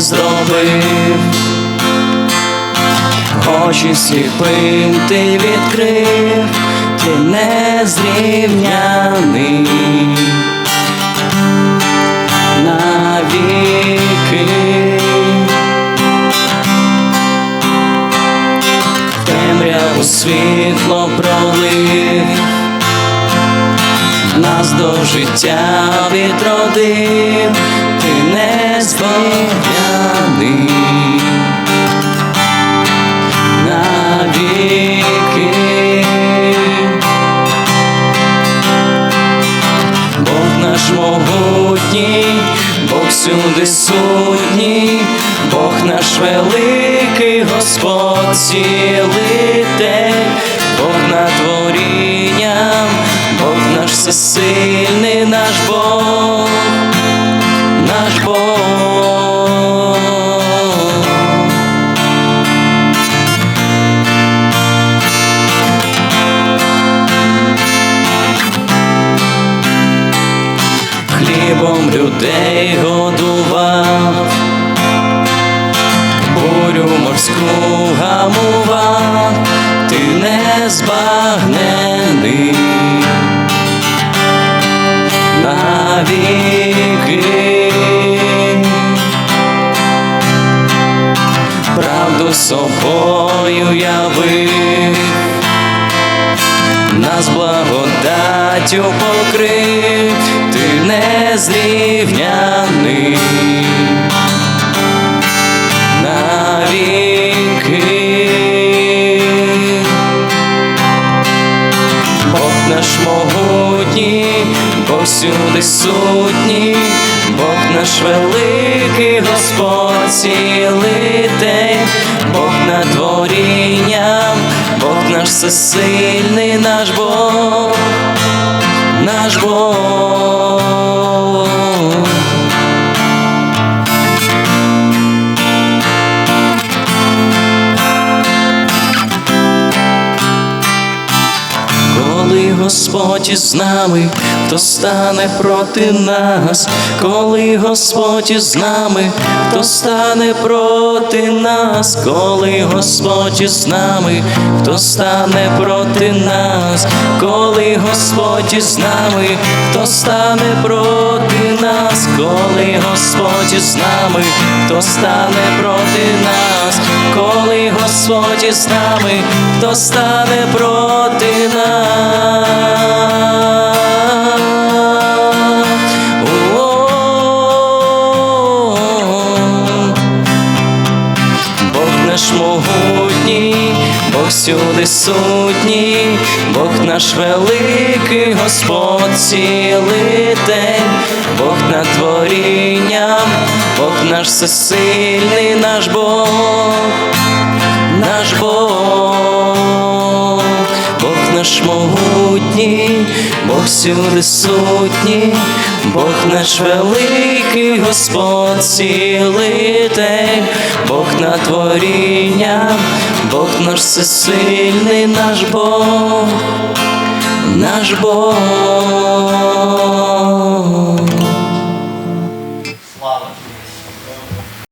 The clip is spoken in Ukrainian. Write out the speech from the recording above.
зробив, очі сліпим ти відкрив, ти незрівняний. Навіки. Темряву світло пролив, нас до життя відродив, збавляний навіки. Бог наш могутній, Бог всюди сутній, Бог наш великий Господь цілитель, Бог над творінням, Бог наш всесильний наш Бог, наш Бог. Не збагнений навіки. Правду собою явив, нас благодаттю покрив, ти незрівняний наш могутній, Бог всюди сутній, Бог наш великий Господь цілитель, Бог над творінням, Бог наш всесильний наш Бог, наш Бог. Коли Господь із нами, хто стане проти нас, коли Господь із нами, хто стане проти нас, коли Господь із нами, хто стане проти нас, коли Господь із нами, хто стане проти нас, коли Господь із нами, хто стане проти нас, коли Господь із нами, хто стане проти нас. Наш могутній, Бог всюди сутній, Бог наш великий Господь цілитель, Бог над творінням, Бог наш всесильний наш Бог, наш Бог, Бог наш могутній, Бог всюди сутній, Бог наш великий Господь Бог над творінням, Бог наш всесильний наш Бог, наш Бог.